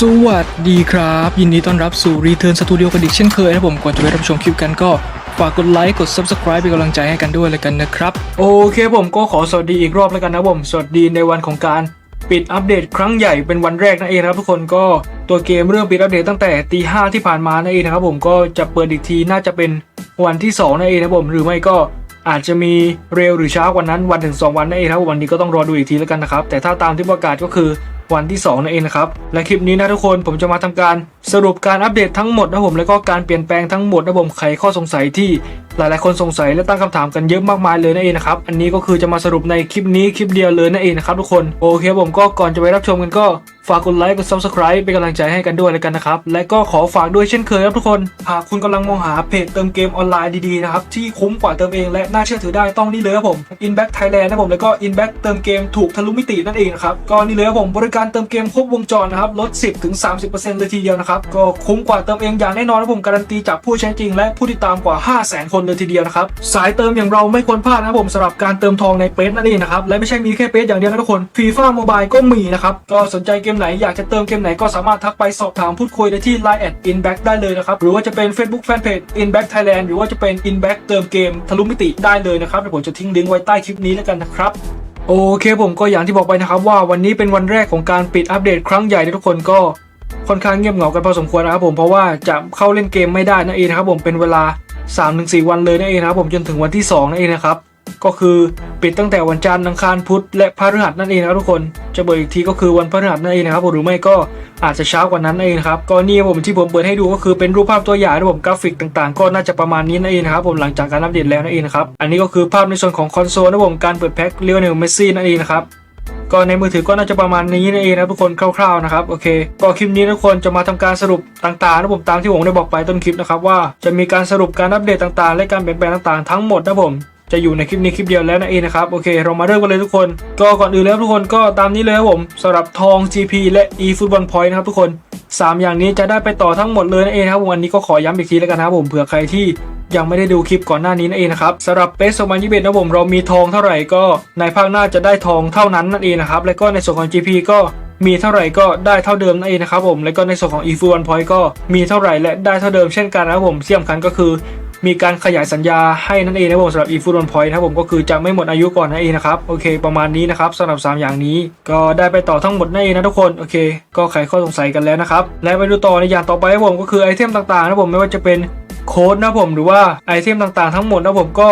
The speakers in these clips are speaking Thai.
สวัสดีครับ ยินดีต้อนรับสู่ Return Studio กันอีกเช่นเคยนะผมก่อนจะไปรับชมคลิปกันก็ฝากกดไลค์กด Subscribe เป็นกำลังใจให้กันด้วยเลยกันนะครับ โอเคผมก็ขอสวัสดีอีกรอบแล้วกันนะผมสวัสดีในวันของการปิดอัปเดตครั้งใหญ่เป็นวันแรกนั่นเองครับทุกคนก็ตัวเกมเรื่องปิดอัปเดตตั้งแต่ตีห้าที่ผ่านมานั่นเองนะครับผมก็จะเปิดอีกทีน่าจะเป็นวันที่สองนั่นเองนะครับผมหรือไม่ก็อาจจะมีเร็วหรือช้ากว่านั้นวันถึง2วันนั่นเองครับวันนี้ก็ต้องรอดูอีกทีแล้วกันนะครับแต่ถ้าตามที่ประกาศก็คือ วันที่2นั่นเองนะครับ และคลิปนี้นะทุกคนผมจะมาทำการสรุปการอัปเดตทั้งหมดนะผมแล้วก็การเปลี่ยนแปลงทั้งหมดนะผมไขข้อสงสัยที่หลายๆคนสงสัยและตั้งคำถามกันเยอะมากมายเลยนั่นเองนะครับ อันนี้ก็คือจะมาสรุปในคลิปนี้คลิปเดียวเลยนั่นเองนะครับทุกคนโอเคผมก็ก่อนจะไปรับชมกันก็ ฝากกดไลค์กด subscribe เป็นกำลังใจให้กันด้วยแล้วกันนะครับ และก็ขอฝากด้วยเช่นเคยครับทุกคน หากคุณกำลังมองหาเพจเติมเกมออนไลน์ดีๆนะครับ ที่คุ้มกว่าเติมเองและน่าเชื่อถือได้ต้องนี่เลยครับผม Inback Thailand นะผม แล้วก็ Inback เติมเกมถูกทะลุมิตินั่นเองนะครับ ก็นี่เลยครับผมบริการเติมเกมครบวงจรนะครับลด 10ถึง30%เลยทีเดียวนะครับก็คุ้มกว่าเติมเองอย่างแน่นอนนะผมการันตีจากผู้ใช้จริง และผู้ติดตามกว่า 5 0 0 0 0 0 คนเลยทีเดียวนะครับสายเติมอย่างเราไม่ควรพลาดนะครับผมสำหรับการเติมทองในเปซนั่นเองนะครับและไม่ใช่มีแค่เปซอย่างเดียวนะทุกคนฟีฟ่าโมบายก็มีนะครับก็สนใจเกมไหนอยากจะเติมเกมไหนก็สามารถทักไปสอบถามพูดคุยได้ที่ Line แอด Inback ได้เลยนะครับ หรือว่าจะเป็น Facebook Fanpage Inback Thailand หรือว่าจะเป็น Inback เติมเกมทะลุมิติได้เลยนะครับเดี๋ยวผมจะทิ้งลิงก์ไว้ใต้คลิปนี้แล้วกันนะครับโอเคผมก็อย่างที่บอกไปนะครับว่าวันนี้เป็นวันแรกของการปิดอัปเดตครั้งใหญ่ทุกคนก็ค่อนข้างเงียบเหงากันพอสมควรนะครับผมเพราะว่าจะเข้าเล่นเกมไม่ได้นั่นเองนะครับผมเป็นเวลา 3-4 วันเลยนั่นเองนะครับผมจนถึงวันที่2นั่นเองนะครับ ก็คือปิดตั้งแต่วันจันทร์อังคารพุธและพฤหัสนั่นเองนะครับทุกคนจะเปิดอีกทีก็คือวันพฤหัสนั่นเองนะครับหรือไม่ก็อาจจะเช้ากว่านั้นนั่นเองครับก็นี่ผมที่ผมเปิดให้ดูก็คือเป็นรูปภาพตัวอย่างนะผมกราฟิกต่างๆ ก็น่าจะประมาณนี้นั่นเองนะครับผมหลังจากการอัปเดตแล้วนั่นเองนครับอันนี้ก็คือภาพในส่วนของคอนโซลนะผมการเปิดแพ็คเรียวเนลเมสซี่นั่นเองนะครับก็ในมือถือก็น่าจะประมาณนี้นั่นเองนะทุกคนคร่าวๆนะครับโอเค ก็คลิปนี้ทุกคนจะมาทำการสรุปต่างๆนะผมตามที่ผมได้บอกไปต้นคลิปนะครับว่าจะมีการสรุปการอัปเดตต่างๆ และการเปลี่ยนแปลงต่างๆทั้งหมดนะผม จะอยู่ในคลิปนี้คลิปเดียวแล้วนั่นเองนะครับโอเค เรามาเริ่มกันเลยทุกคน ก็ก่อนอื่นแล้วทุกคนก็ตามนี้เลยครับผมสำหรับทอง GP และ e Football Point นะครับทุกคน 3 อย่างนี้จะได้ไปต่อทั้งหมดเลยนั่นเองครับผมอันนี้ก็ขอย้ำอีกทีแล้วกันนะครับผมเผื่อใครที่ยังไม่ได้ดูคลิปก่อนหน้านี้นั่นเองนะครับสำหรับเปส2021นะผมเรามีทองเท่าไหร่ก็ในภาคหน้าจะได้ทองเท่านั้นนั่นเองนะครับแล้วก็ในส่วนของ GP ก็มีเท่าไหร่ก็ได้เท่าเดิมนั่นเองนะครับผมแล้วก็ในส่วนของ e f u One Point ก็มีเท่าไหร่และได้เท่าเดิมเช่นกันนะครับผมที่สำคัญก็คือ มีการขยายสัญญาให้นั่นเองนะครับผมสำหรับ e f o o d on point นะครับผมก็คือจะไม่หมดอายุก่อนนั่นเองนะครับโอเค ประมาณนี้นะครับสำหรับ 3 อย่างนี้ ก็ได้ไปต่อทั้งหมดนั่นเองนะทุกคนโอเค ก็ไขข้อสงสัยกันแล้วนะครับและไปดูต่อในอย่างต่อไปครับผมก็คือไอเทมต่างๆนะผมไม่ว่าจะเป็นโค้ดนะผมหรือว่าไอเทมต่างๆทั้งหมดนะผมก็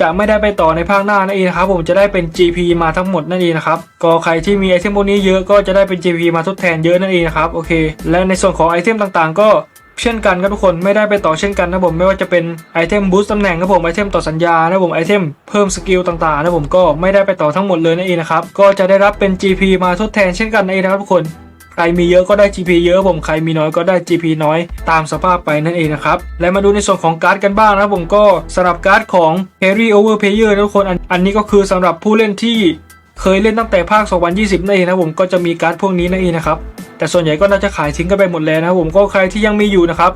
จะไม่ได้ไปต่อในภาคหน้านั่นเองนะครับผมจะได้เป็น GP มาทั้งหมดนั่นเองนะครับก็ใครที่มีไอเทมพวกนี้เยอะก็จะได้เป็น GP มาทดแทนเยอะนั่นเองนะครับโอเค และในส่วนของไอเทมต่างๆ ก็ เช่นกันครับทุกคนไม่ได้ไปต่อเช่นกันนะผมไม่ว่าจะเป็นไอเทมบูสต์ตำแหน่งครับผมไอเทมต่อสัญญานะผมไอเทมเพิ่มสกิลต่างๆนะผมก็ไม่ได้ไปต่อทั้งหมดเลยนั่นเองนะครับก็จะได้รับเป็น GP มาทดแทนเช่นกันนั่นเองนะครับทุกคนใครมีเยอะก็ได้ GP เยอะผมใครมีน้อยก็ได้ GP น้อยตามสภาพไปนั่นเองนะครับ และมาดูในส่วนของการ์ดกันบ้างนะครับผมก็สำหรับการ์ดของ Carry Over Player นะทุกคนอันอันนี้ก็คือสำหรับผู้เล่นที่ เคยเล่นตั้งแต่ภาค 2020นั่นเองนะผมก็จะมีการ์ดพวกนี้นั่นเองนะครับแต่ส่วนใหญ่ก็น่าจะขายทิ้งกันไปหมดแล้วนะผมก็ใครที่ยังมีอยู่นะครับ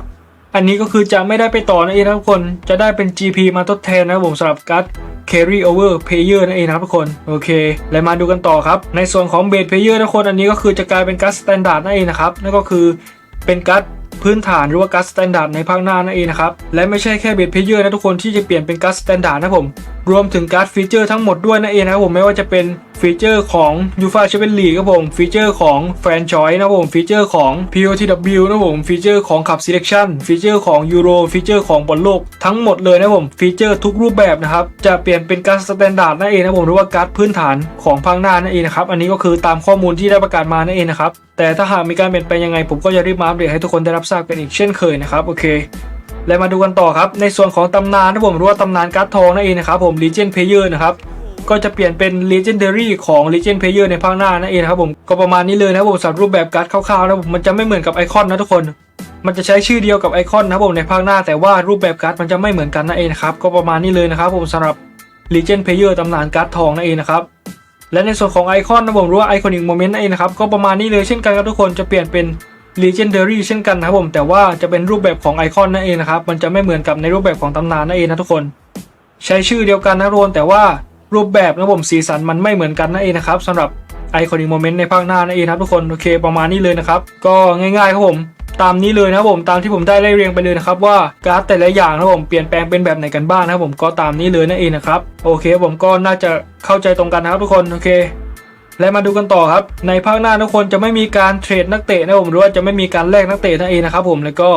อันนี้ก็คือจะไม่ได้ไปต่อนั่นเองนะทุกคนจะได้เป็น GP มาทดแทนนะผมสำหรับการ์ด Carry Over Player นั่นเองนะครับทุกคนโอเคแล้วมาดูกันต่อครับ ในส่วนของ Base Player ทุกคนอันนี้ก็คือจะกลายเป็นการ์ด Standard นั่นเองนะครับนั่นก็คือเป็นการ์ดพื้นฐานหรือว่าการ์ด Standard ในภาคหน้านั่นเองนะครับ และไม่ใช่แค่ Base Player นะทุกคนที่จะเปลี่ยนเป็นการ์ด Standard นะผม รวมถึงการ์ดฟีเจอร์ทั้งหมดด้วยนั่นเองนะครับผมไม่ว่าจะเป็น ฟีเจอร์ของ u f a Champions League ครับผมฟีเจอร์ของ Fan Choice นะผมฟีเจอร์ของ POTW นะครับผมฟีเจอร์ของขับ Selection ฟีเจอร์ของ Euro ฟีเจอร์ของบอลโลกทั้งหมดเลยนะผมฟีเจอร์ทุกรูปแบบนะครับจะเปลี่ยนเป็นการ์ดสแตนดาร์ดนั่นเองนะผมหรือว่าการ์ดพื้นฐานของภาคหน้านั่นเองนะครับอันนี้ก็คือตามข้อมูลที่ได้ประกาศมานั่นเองนะครับแต่ถ้าหากมีการเปลี่ยนแปลงยังไง ผมก็จะรีบมาอัปเดตให้ทุกคนได้รับทราบกันอีกเช่นเคยนะครับโอเคและมาดูกันต่อครับ ในส่วนของตำนานนะผมหรือว่าตำนานการ์ดทองนั่นเองนะครับผม Legend Player นะครับ ก็จะเปลี่ยนเป็น Legendary ของ Legend Player ในภาคหน้านั่นเองนครับผมก็ประมาณนี้เลยนะครับผมสำหรับรูปแบบการ์ดคร่าวๆนะผมมันจะไม่เหมือนกับไอคอนนะทุกคนมันจะใช้ชื่อเดียวกับไอคอนนะครับผมในภาคหน้าแต่ว่ารูปแบบการ์ดมันจะไม่เหมือนกันนั่นเองนครับก็ประมาณนี้เลยนะครับผมสำหรับ Legend Player ตำนานการ์ดทองนั่นเองนะครับและในส่วนของไอคอนนะผมรือว่าไอคอนิกโมเมนต์นั่นเองนะครับก็ประมาณนี้เลยเช่นกันครับทุกคนจะเปลี่ยนเป็น Legendary เช่นกันนะครับผมแต่ว่าจะเป็นรูปแบบของไอคอนนั่นเองนะครับมันจะไม่เหมือนกับในรูปแบบของตำนานนั่นเองนะทุกคน ใช้ชื่อเดียวกันนะทุกคนแต่ว่า รูปแบบนะผมสีสันมันไม่เหมือนกันนั่นเองนะครับสำหรับไอคอนิกโมเมนต์ในภาคหน้านั่นเองนะครับทุกคนโอเคประมาณนี้เลยนะครับก็ง่ายๆครับผมตามนี้เลยนะครับผมตามที่ผมได้ไล่เรียงไปเลยนะครับว่าการ์ดแต่ละอย่างนะครับผมเปลี่ยนแปลงเป็นแบบไหนกันบ้างนะครับผมก็ตามนี้เลยนั่นเองนะครับโอเคผมก็น่าจะเข้าใจตรงกันนะครับทุกคนโอเค และมาดูกันต่อครับ ในภาคหน้าทุกคนจะไม่มีการเทรดนักเตะนะครับผมหรือว่าจะไม่มีการแลกนักเตะนั่นเองนะครับผมแล้วก็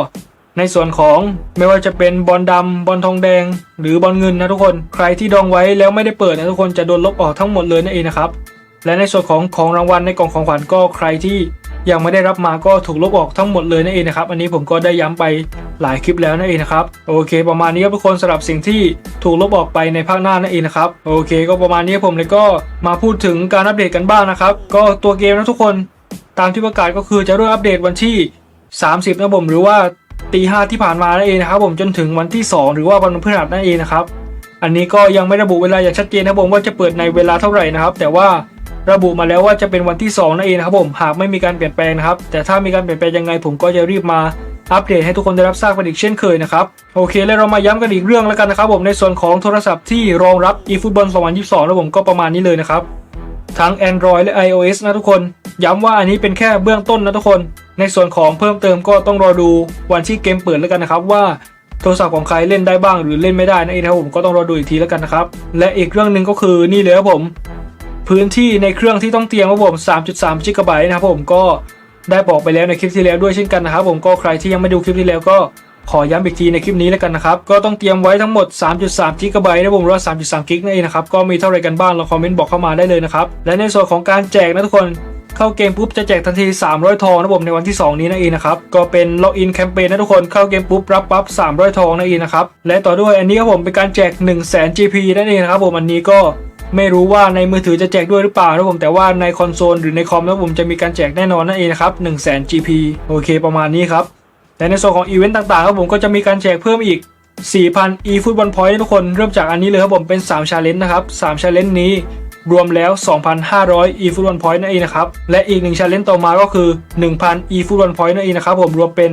ในส่วนของไม่ว่าจะเป็นบอลดำบอลทองแดง หรือบอลเงินนะทุกคนใครที่ดองไว้แล้วไม่ได้เปิดนะทุกคนจะโดนลบออกทั้งหมดเลยนั่นเองนะครับและในส่วนของของรางวัลในกล่องของขวัญก็ใครที่ยังไม่ได้รับมาก็ถูกลบออกทั้งหมดเลยนั่นเองนะครับ อันนี้ผมก็ได้ย้ำไปหลายคลิปแล้วนั่นเองนะครับโอเค ประมาณนี้ครับทุกคนสำหรับสิ่งที่ถูกลบออกไปในภาคหน้านั่นเองนะครับโอเค ก็ประมาณนี้ผมเลยก็มาพูดถึงการอัปเดตกันบ้างนะครับ ก็ตัวเกมนะทุกคน ตามที่ประกาศก็คือจะเริ่มอัปเดตวันที่ 30นะผมหรือว่า ตีห้าที่ผ่านมานั่นเองนะครับผมจนถึงวันที่ 2 หรือว่าวันพฤหัสนั่นเองนะครับอันนี้ก็ยังไม่ระบุเวลาอย่างชัดเจนนะครับผมว่าจะเปิดในเวลาเท่าไหร่นะครับ แต่ว่าระบุมาแล้วว่าจะเป็นวันที่2นั่นเองนะครับผมหากไม่มีการเปลี่ยนแปลงนะครับ แต่ถ้ามีการเปลี่ยนแปลงยังไงผมก็จะรีบมาอัปเดตให้ทุกคนได้รับทราบกันอีกเช่นเคยนะครับโอเค แล้วเรามาย้ำกันอีกเรื่องแล้วกันนะครับผมในส่วนของโทรศัพท์ที่รองรับ eFootball 2022นะผมก็ประมาณนี้เลยนะครับทั้ง Android และ iOS นะทุกคน ย้ำว่าอันนี้เป็นแค่เบื้องต้นนะทุกคน ในส่วนของเพิ่มเติมก็ต้องรอดูวันที่เกมเปิดแล้วกันนะครับว่าโทรศัพท์ของใครเล่นได้บ้างหรือเล่นไม่ได้นั่นเองครับผมก็ต้องรอดูอีกทีแล้วกันนะครับ และอีกเรื่องหนึ่งก็คือนี่เลยครับผม พื้นที่ในเครื่องที่ต้องเตรียมครับผม3.3 g b นะครับผมก็ได้บอกไปแล้วในคลิปที่แล้วด้วยเช่นกันนะครับผมก็ใครที่ยังไม่ดูคลิปที่แล้วก็ขอย้ำอีกทีในคลิปนี้แล้วกันนะครับ ก็ต้องเตรียมไว้ทั้งหมด 3.3 g b นะผมหรือว่า3.3กิกนั่นเองนะครับ ก็มีเท่าไรกันบ้างลองคอมเมนต์บอกเข้ามาได้เลยนะครับ และในส่วนของการแจกนะทุกคน เข้าเกมปุ๊บจะแจกทันที 300 ทองนะผมในวันที่ 2 นี้นั่นเองนะครับ ก็เป็นล็อกอินแคมเปญนะทุกคน เข้าเกมปุ๊บรับปั๊บ300 ทองนั่นเองนะครับ และต่อด้วยอันนี้ครับผมเป็นการแจก 1 0 0 0 0 0 GP นั่นเองนะครับผมอันนี้ก็ไม่รู้ว่าในมือถือจะแจกด้วยหรือเปล่านะผมแต่ว่าในคอนโซลหรือในคอมนะผมจะมีการแจกแน่นอนนั่นเองนะครับ1 0 0 0 0 GP โอเค ประมาณนี้ครับและในส่วนของอีเวนต์ต่างๆครับผมก็จะมีการแจกเพิ่มอีก4,000 e football point ทุกคนเริ่มจากอันนี้เลยครับผมเป็น3 challenge นะครับ3 challenge นี้ รวมแล้ว 2,500 e football point นั่นเองนะครับ และอีก1 challenge ต่อมาก็คือ 1,000 e football point นั่นเองนะครับผมรวมเป็น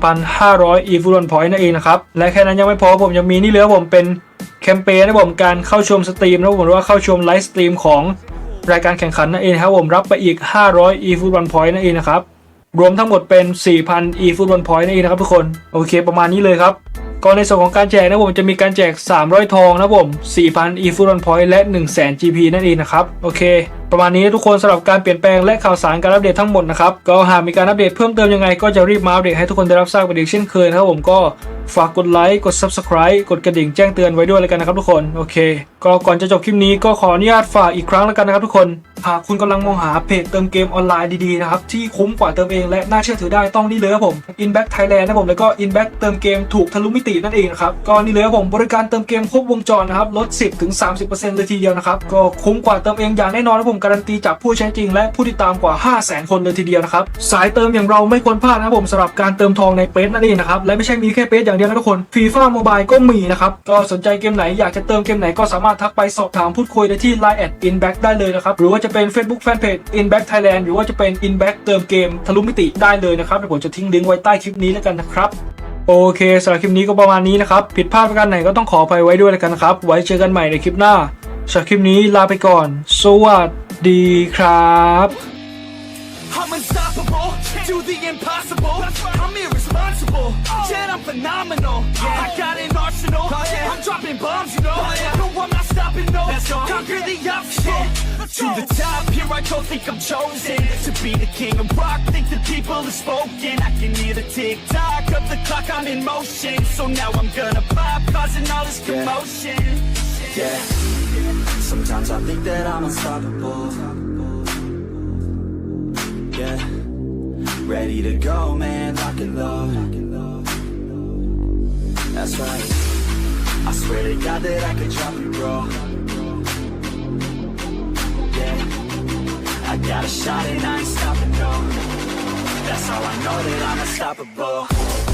3,500 e football point นั่นเองนะครับ และแค่นั้นยังไม่พอผมยังมีนี่เหลยครับผมเป็นแคมเปญนะผมการเข้าชมสตรีมนะผมหรือว่าเข้าชมไลฟ์สตรีมของรายการแข่งขันนั่นเองครับผมรับไปอีก 500 e football point นั่นเองนะครับรวมทั้งหมดเป็น 4,000 e football point นั่นเองนะครับทุกคนโอเคประมาณนี้เลยครับ ก็ในส่วนของการแจกนะผมจะมีการแจก 300 ทองนะผม 4,000 e football point และ 100,000 GP นั่นเองนะครับ โอเค ประมาณนี้ทุกคนสำหรับการเปลี่ยนแปลงและข่าวสารการอัปเดตทั้งหมดนะครับ ก็หากมีการอัปเดตเพิ่มเติมยังไงก็จะรีบมาอัปเดตให้ทุกคนได้รับทราบกันอีกเช่นเคยนะครับผมก็ฝากกดไลค์กด subscribe กดกระดิ่งแจ้งเตือนไว้ด้วยแล้วกันนะครับทุกคน โอเค ก็ก่อนจะจบคลิปนี้ก็ขออนุญาตฝากอีกครั้งแล้วกันนะครับทุกคน หากคุณกำลังมองหาเพจเติมเกมออนไลน์ดีๆนะครับที่คุ้มกว่าเติมเองและน่าเชื่อถือได้ต้องนี่เลยครับผม Inback Thailand นะผมแล้วก็ Inback เติมเกมถูกทะลุมิตินั่นเองนะครับก็นี่เลยครับผมบริการเติมเกมครบวงจรนะครับลด 10ถึง30%เลยทีเดียวนะครับก็คุ้มกว่าเติมเองอย่างแน่นอนนะผมการันตีจากผู้ใช้จริงและผู้ติดตามกว่า 5 0 0 0 0 0 คนเลยทีเดียวนะครับสายเติมอย่างเราไม่ควรพลาดนะครับผมสำหรับการเติมทองในเปซนั่นเองนะครับและไม่ใช่มีแค่เปซอย่างเดียวนะทุกคน FIFA Mobile ก็มีนะครับก็สนใจเกมไหนอยากจะเติมเกมไหนก็สามารถทักไปสอบถามพูดคุยได้ที่ Line แอด Inback ได้เลยนะครับหรือว่าจะเป็น Facebook Fanpage Inback Thailand หรือว่าจะเป็น Inback เติมเกมทะลุมิติได้เลยนะครับเดี๋ยวผมจะทิ้งลิงก์ไว้ใต้คลิปนี้แล้วกันนะครับโอเคสำหรับคลิปนี้ก็ประมาณนี้นะครับ ผิดพลาดประการไหนก็ต้องขออภัยไว้ด้วยแล้วกันนะครับ ไว้เจอกันใหม่ในคลิปหน้าสำหรับคลิปนี้ลาไปก่อน สวัสดีครับ I'm unstoppable, do the impossible. I'm irresponsible, yet I'm phenomenal. I got an arsenal, I'm dropping bombs, Conquer the obstacle. To the top, here I go, think I'm chosen to be the king of rock. Think the people have spoken. I can hear the tick tock of the clock, I'm in motion. So now I'm gonna pop, causing all this commotion. Yeah. Sometimes I think that I'm unstoppable. Yeah. Ready to go, man, lock and load. That's right. I swear to God that I could drop you, bro. Got a shot and I ain't stopping, no. That's how I know that I'm unstoppable.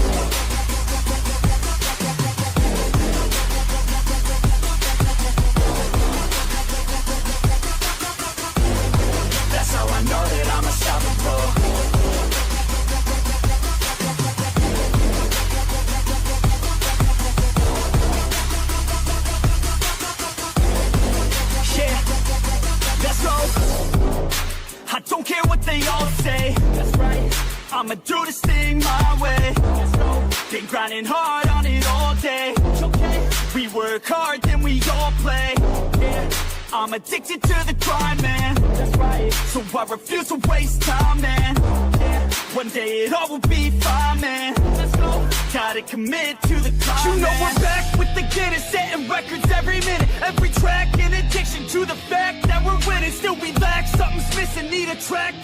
I'ma do this thing my way. Been grinding hard on it all day. Okay. We work hard, then we all play. I'm addicted to the grind, man. That's right. So I refuse to waste time, man. One day it all will be fine, man. Let's go. Gotta commit to the climb. You know we're back with the Guinness, setting records every minute, every track. In addiction to the fact that we're winning, still we lack something's missing. Need a track